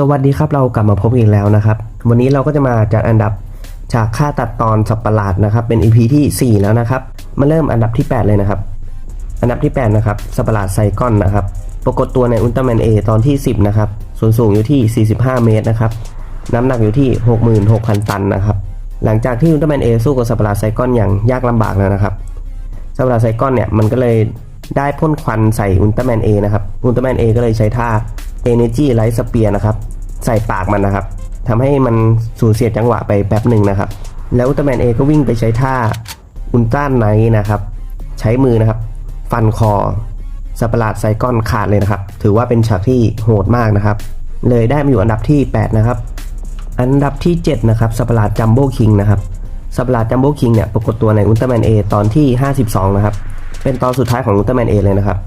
สวัสดีครับเรากลับมาพบอีกแล้วนะครับ วันนี้เราก็จะมาจัดอันดับจากค่าตัดตอนสับประหลาดนะครับ เป็น EP ที่ 4 แล้วนะครับ มาเริ่มอันดับที่ 8 เลยนะครับ อันดับที่ 8 นะครับสับประหลาดไซกอนนะครับ ปรากฏตัวในอุลตร้าแมน A ตอนที่ 10 นะครับ ส่วนสูงอยู่ที่ 45 เมตรนะครับ น้ำหนักอยู่ที่ 66,000 ตันนะครับ หลังจากที่อุลตร้าแมน A สู้กับสับประหลาดไซกอนอย่างยากลำบากแล้วนะครับสับหลาดไซกอนเนี่ยมันก็เลยได้พ่นควันใส่อุลตร้าแมนเอนะครับ อุลตร้าแมนเอก็เลยใช้ท่า Energy Light Spear นะครับ ใส่ปากมันนะครับทำให้มันสูญเสียจังหวะไปแป๊บหนึ่งนะครับ แล้วอุลตร้าแมนเอก็วิ่งไปใช้ท่าอุลตร้าไนท์นะครับ ใช้มือนะครับ ฟันคอสัประหลาดไซก้อนขาดเลยนะครับ ถือว่าเป็นฉากที่โหดมากนะครับ เลยได้มาอยู่อันดับที่ 8 นะครับ อันดับที่ 7 นะครับสัประหลาดจัมโบ้คิงนะครับสัประหลาดจัมโบ้คิงเนี่ยปรากฏตัวในอุลตร้าแมนเอตอนที่ 52 นะครับ เป็นตอนสุดท้ายของอุลตร้าแมนเอเลยนะครับ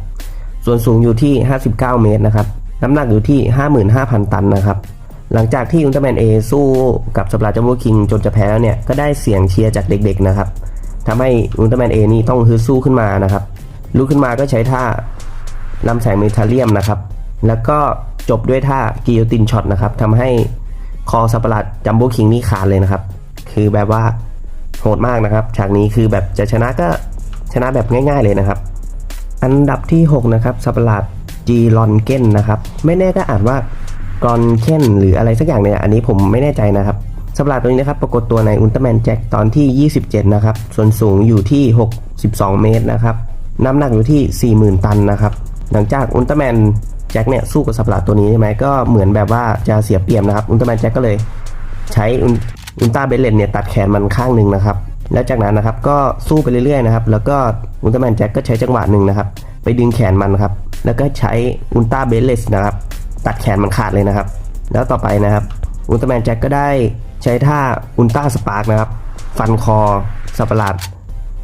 ส่วนสูงอยู่ที่ 59 เมตรนะครับ น้ำหนักอยู่ที่ 55,000 ตันนะครับ หลังจากที่อุลตร้าแมนเอสู้กับสัตว์ประหลาดจัมโบ้คิงจนจะแพ้แล้วเนี่ย ก็ได้เสียงเชียร์จากเด็กๆนะครับทำให้อุลตร้าแมนเอนี่ต้องฮึดสู้ขึ้นมานะครับ ลุกขึ้นมาก็ใช้ท่าลำแสงเมทัลเลียมนะครับ แล้วก็จบด้วยท่ากิโยตินช็อตนะครับทำให้คอสัตว์ประหลาดจัมโบ้คิงนี่ขาดเลยนะครับ คือแบบว่าโหดมากนะครับ ฉากนี้คือแบบจะชนะก็ชนะแบบง่าย ๆเลยนะครับ อันดับที่ 6 นะครับสัตว์ประหลาด จีลอนเกนนะครับ ไม่แน่ก็อ่านว่ากรอนเคนหรืออะไรสักอย่างเนี่ย อันนี้ผมไม่แน่ใจนะครับสัตว์ประหลาดตัวนี้นะครับ ปรากฏตัวในอุลตร้าแมนแจ็คตอนที่ 27 นะครับ ส่วนสูงอยู่ที่ 62 เมตรนะครับ น้ำหนักอยู่ที่ 40,000 ตันนะครับ หลังจากอุลตร้าแมนแจ็คเนี่ยสู้กับสัตว์ประหลาดตัวนี้ใช่ไหมก็เหมือนแบบว่าจะเสียเปรียบนะครับ อุลตร้าแมนแจ็คก็เลยใช้อุลอุลตร้าเบลเลนเนี่ยตัดแขนมันข้างหนึ่งนะครับ แล้วจากนั้นนะครับก็สู้ไปเรื่อยๆนะครับ แล้วก็อุลตร้าแมนแจ็คก็ใช้จังหวะหนึ่งนะครับ ไปดึงแขนมันครับ แล้วก็ใช้อุลตร้าเบลเลสนะครับ ตัดแขนมันขาดเลยนะครับ แล้วต่อไปนะครับอุลตร้าแมนแจ็คก็ได้ใช้ท่าอุลตร้าสปาร์กนะครับ ฟันคอสัประหลาด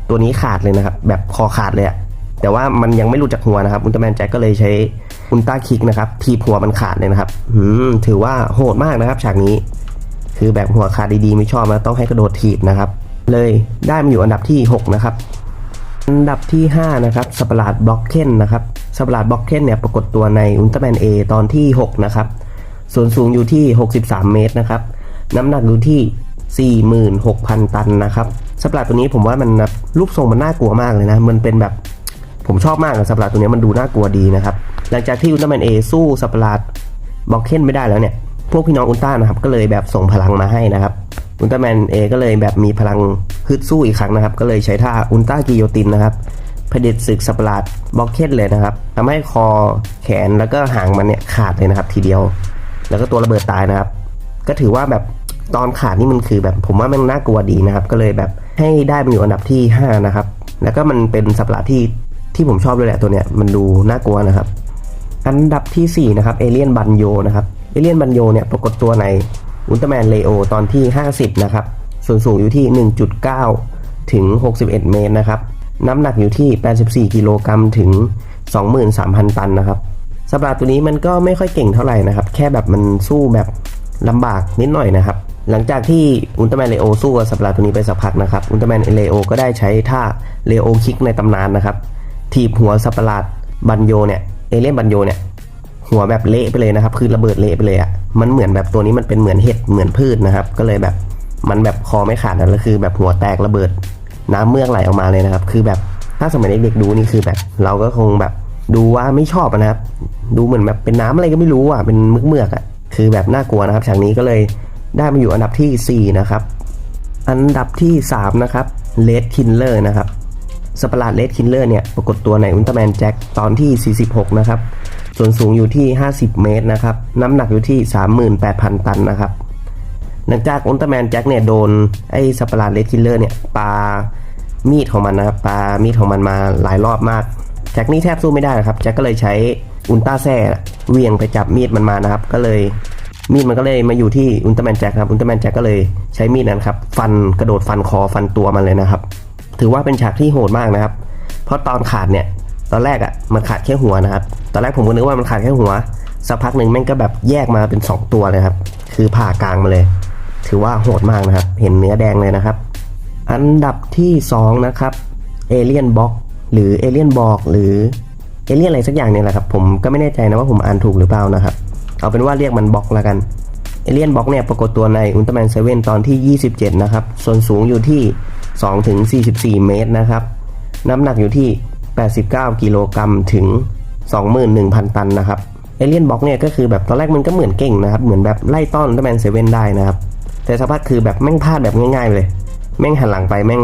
ตัวนี้ขาดเลยนะครับ แบบคอขาดเลยอะแต่ว่ามันยังไม่หลุดจากหัวนะครับอุลตร้าแมนแจ็คก็เลยใช้อุลตร้าคิกนะครับทีบหัวมันขาดเลยนะครับถือว่าโหดมากนะครับ ฉากนี้ คือแบบหัวขาดดีๆไม่ชอบนะต้องให้กระโดดถีบนะครับ เลยได้มาอยู่อันดับที่ 6 นะครับ อันดับที่ 5 นะครับสัตว์ปหลาดบล็อกเคนนะครับสัตว์ปหลาดบล็อกเคนเนี่ยปรากฏตัวในอุลตร้าแมน A ตอนที่ 6 นะครับ ส่วนสูงอยู่ที่ 63 เมตรนะครับ น้ำหนักอยู่ที่ 46,000 ตันนะครับสัตว์ปหลาดตัวนี้ผมว่ามันแบบรูปทรงมันน่ากลัวมากเลยนะ มันเป็นแบบผมชอบมากสัตว์ปหลาดตัวนี้มันดูน่ากลัวดีนะครับ หลังจากที่อุลตร้าแมน A สู้สัตว์ปหลาดบล็อกเคนไม่ได้แล้วเนี่ย พวกพี่น้องอุลตร้านะครับก็เลยแบบส่งพลังมาให้นะครับ อุลตร้าแมนเอก็เลยแบบมีพลังฮึดสู้อีกครั้งนะครับ ก็เลยใช้ท่าอุลตร้ากิโยตินนะครับเผด็จศึกสัตว์ประหลาดบล็อกเก็ตเลยนะครับทำให้คอแขนแล้วก็หางมันเนี่ยขาดเลยนะครับ ทีเดียว แล้วก็ตัวระเบิดตายนะครับ ก็ถือว่าแบบตอนขาดนี่มันคือแบบผมว่ามันน่ากลัวดีนะครับ ก็เลยแบบให้ได้มาอยู่อันดับที่ 5 นะครับ แล้วก็มันเป็นสัตว์ประหลาดที่ที่ผมชอบด้วยแหละตัวเนี้ยมันดูน่ากลัวนะครับ อันดับที่4นะครับเอเลียนบันโยนะครับเอเลียนบันโยเนี่ยปรากฏตัวใน อุลตร้าแมนเลโอตอนที่ 50 นะครับ ส่วนสูงอยู่ที่ 1.9 ถึง 61 เมตรนะครับ น้ำหนักอยู่ที่ 84 กิโลกรัมถึง 23,000 ตันนะครับสัประหลาดตัวนี้มันก็ไม่ค่อยเก่งเท่าไหร่นะครับ แค่แบบมันสู้แบบลำบากนิดหน่อยนะครับ หลังจากที่อุลตร้าแมนเลโอสู้กับสัประหลาดตัวนี้ไปสักพักนะครับ อุลตร้าแมนเลโอก็ได้ใช้ท่าเลโอคิกในตำนานนะครับ ถีบหัวสัประหลาดบันโยเนี่ย เอเลียนบันโยเนี่ย หัวแบบเละไปเลยนะครับ คือระเบิดเละไปเลยอะ่ะมันเหมือนแบบตัวนี้มันเป็นเหมือนเห็ดเหมือนพืชนะครับ ก็เลยแบบมันแบบคอไม่ขาดนะแล้วคือ แบบหัวแตกระเบิด น้ำเมือกไหลออกมาเลยนะครับ คือแบบถ้าสมัยเด็กๆดูนี่คือแบบ เราก็คงแบบดูว่าไม่ชอบนะครับ ดูเหมือนแบบเป็นน้ำอะไรก็ไม่รู้อะเป็นมือกเมือกอะคือแบบน่ากลัวนะครับฉากนี้ก็เลยได้มาอยู่อันดับที่ 4 นะครับ อันดับที่ 3 นะครับเลดคินเลอร์นะครับสัตว์ปราดเลดคินเลอร์เนี่ยปรากฏตัวในอุลตร้าแมนแจ็คตอนที่ 46 นะครับ ส่วนสูงอยู่ที่ 50 เมตรนะครับ น้ำหนักอยู่ที่ 38,000 ตันนะครับ หลังจากอุลตร้าแมนแจ็คเนี่ยโดนไอ้สัประหลาดเลดคินเลอร์เนี่ยปามีดของมันนะครับปามีดของมันมาหลายรอบมาก แจ็คนี่แทบสู้ไม่ได้นะครับ แจ็คก็เลยใช้อุลตร้าแซ่เวียงไปจับมีดมันมานะครับ ก็เลยมีดมันก็เลยมาอยู่ที่อุลตร้าแมนแจ็คครับ อุลตร้าแมนแจ็คก็เลยใช้มีดนั้นครับ ฟันกระโดดฟันคอฟันตัวมันเลยนะครับ ถือว่าเป็นฉากที่โหดมากนะครับ เพราะตอนขาดเนี่ย อนแรกอะ่ะมันขาดแค่หัวนะครับ ตอนแรกผมก็นึกว่ามันขาดแค่หัว สักพักหนึ่งแม่งก็แบบแยกมาเป็น 2 ตัวเลยครับ คือผ่ากลางมาเลย ถือว่าโหดมากนะครับ เห็นเนื้อแดงเลยนะครับ อันดับที่ 2 นะครับเอเลียนบ็อกหรือเอเลียนบอกหรือเอเลียนอะไรสักอย่างเนี่ยแหละครับ ผมก็ไม่แน่ใจนะว่าผมอ่านถูกหรือเปล่านะครับ เอาเป็นว่าเรียกมันบ็อกละกันเอเลียนบ็อกเนี่ยปรากฏตัวในอุลตร้าแมนเซเว่นตอนที่ 27 นะครับ ส่วนสูงอยู่ที่2ถึง44 เมตรนะครับ น้ำหนักอยู่ที่ 89 กิโลกรัมถึง 21,000 ตันนะครับเอเลียนบล็อกเนี่ยก็คือแบบตอนแรกมันก็เหมือนเก่งนะครับ เหมือนแบบไล่ต้อนแมนเซเว่นได้นะครับ แต่สักพักคือแบบแม่งพลาดแบบง่ายๆเลย แม่งหันหลังไปแม่ง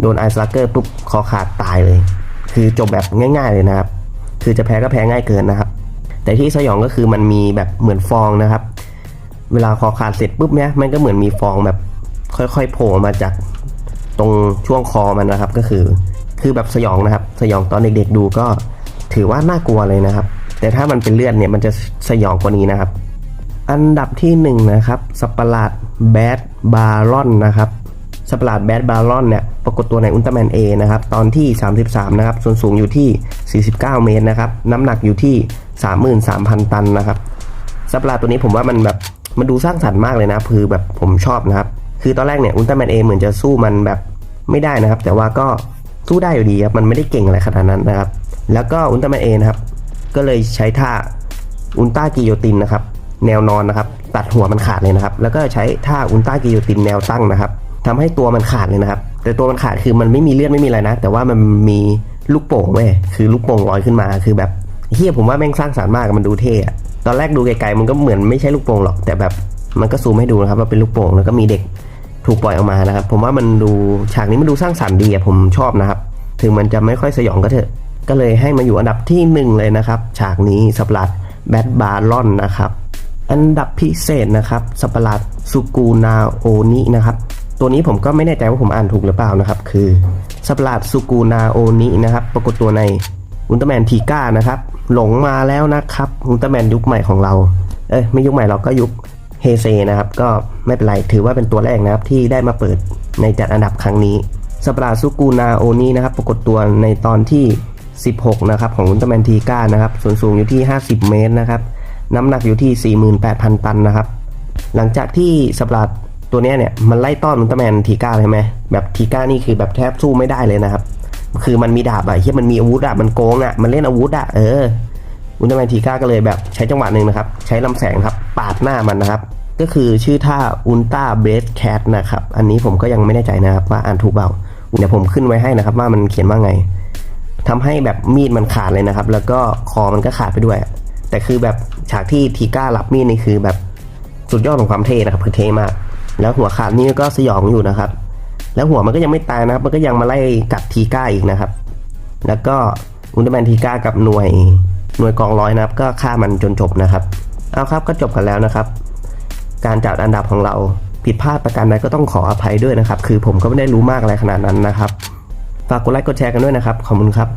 โดนไอซ์ลักเกอร์ปุ๊บคอขาดตายเลย คือจบแบบง่าย ๆเลยนะครับ คือจะแพ้ก็แพ้ง่ายเกินนะครับ แต่ที่สยองก็คือมันมีแบบเหมือนฟองนะครับ เวลาคอขาดเสร็จปุ๊บเนี่ยมันก็เหมือนมีฟองแบบค่อยๆโผล่มาจาก ตรงช่วงคอมันนะครับก็คือ คือแบบสยองนะครับ สยองตอนเด็กๆดูก็ถือว่าน่ากลัวเลยนะครับ แต่ถ้ามันเป็นเลือดเนี่ยมันจะสยองกว่านี้นะครับ อันดับที่หนึ่งนะครับสัตว์ปหลาดแบดบารอนนะครับสัตว์ปหลาดแบดบารอนเนี่ยปรากฏตัวในอุลตร้าแมน A นะครับตอนที่ 33 นะครับ ส่วนสูงอยู่ที่ 49 เมตรนะครับ น้ำหนักอยู่ที่ 33,000 ตันนะครับสัตว์ปหลาดตัวนี้ผมว่ามันแบบมันดูสร้างสรรค์มากเลยนะคือแบบผมชอบนะครับ คือตอนแรกเนี่ยอุลตร้าแมน A เหมือนจะสู้มันแบบ ไม่ได้นะครับ แต่ว่าก็สู้ได้อยู่ดีครับมันไม่ได้เก่งอะไรขนาดนั้นนะครับ แล้วก็อุลตร้าแมน A นะครับ ก็เลยใช้ท่าอุลตร้ากิโยตินนะครับ แนวนอนนะครับ ตัดหัวมันขาดเลยนะครับ แล้วก็ใช้ท่าอุลตร้ากิโยตินแนวตั้งนะครับทำให้ตัวมันขาดเลยนะครับ แต่ตัวมันขาดคือมันไม่มีเลือดไม่มีอะไรนะ แต่ว่ามันมีลูกโป่งเว้ยคือลูกโป่งลอยขึ้นมาคือแบบเฮียผมว่าแม่งสร้างสรรค์มากมันดูเท่ตอนแรกดูไกลๆมันก็เหมือนไม่ใช่ลูกโป่งหรอก แต่แบบมันก็ซูมให้ดูนะครับว่าเป็นลูกโป่งแล้วก็มีเด็ก ถูกปล่อยออกมานะครับ ผมว่ามันดูฉากนี้มันดูสร้างสรรค์ดีอะผมชอบนะครับ ถึงมันจะไม่ค่อยสยองก็เถอะ ก็เลยให้มาอยู่อันดับที่หนึ่งเลยนะครับ ฉากนี้สับหลัดแบทบารอนนะครับอันดับพิเศษนะครับสัปหลาดซูกูนาโอนินะครับตัวนี้ผมก็ไม่แน่ใจว่าผมอ่านถูกหรือเปล่านะครับ คือสัปหลาดซูกูนาโอนินะครับ ปรากฏตัวในอุลตร้าแมนทีก้านะครับ หลงมาแล้วนะครับอุลตร้าแมนยุคใหม่ของเรา เอ้ยไม่ยุคใหม่เราก็ยุค เฮเซนะครับก็ไม่เป็นไรถือว่าเป็นตัวแรกนะครับที่ได้มาเปิดในจัดอันดับครั้งนี้สัตว์ประหลาดซูกูนาโอนินะครับปรากฏตัวในตอนที่ 16 นะครับของอุลตร้าแมนทีก้านะครับส่วนสูงอยู่ที่ 50 เมตรนะครับน้ำหนักอยู่ที่ 48,000 ตันนะครับ หลังจากที่สัตว์ปราตัวนี้เนี่ยมันไล่ต้อนอุลตร้าแมนทีก้าใช่ไหมแบบทีก้านี่คือแบบแทบสู้ไม่ได้เลยนะครับ คือมันมีดาบอะเฮียมันมีอาวุธอะมันโกงอะมันเล่นอาวุธอะเออ อุลตร้าแมนทีก้าก็เลยแบบใช้จังหวะหนึ่งนะครับ ใช้ลำแสงครับ ปาดหน้ามันนะครับ ก็คือชื่อท่าอุลตร้าเบสแคทนะครับ อันนี้ผมก็ยังไม่แน่ใจนะครับว่าอ่านถูกเปล่าเดี๋ยวผมขึ้นไว้ให้นะครับว่ามันเขียนว่าไงทำให้แบบมีดมันขาดเลยนะครับ แล้วก็คอมันก็ขาดไปด้วย แต่คือแบบฉากที่ทีก้ารับมีดนี่คือแบบสุดยอดของความเท่นะครับคือเท่มาก แล้วหัวขาดนี่ก็สยองอยู่นะครับ แล้วหัวมันก็ยังไม่ตายนะครับ มันก็ยังมาไล่กัดทีก้าอีกนะครับ แล้วก็อุลตร้าแมนทีก้ากับหน่วย หน่วยกองร้อยนะครับ ก็ฆ่ามันจนจบนะครับ เอาครับก็จบกันแล้วนะครับ การจัดอันดับของเราผิดพลาดประการใดก็ต้องขออภัยด้วยนะครับ คือผมก็ไม่ได้รู้มากอะไรขนาดนั้นนะครับ ฝากกดไลค์กดแชร์กันด้วยนะครับ ขอบคุณครับ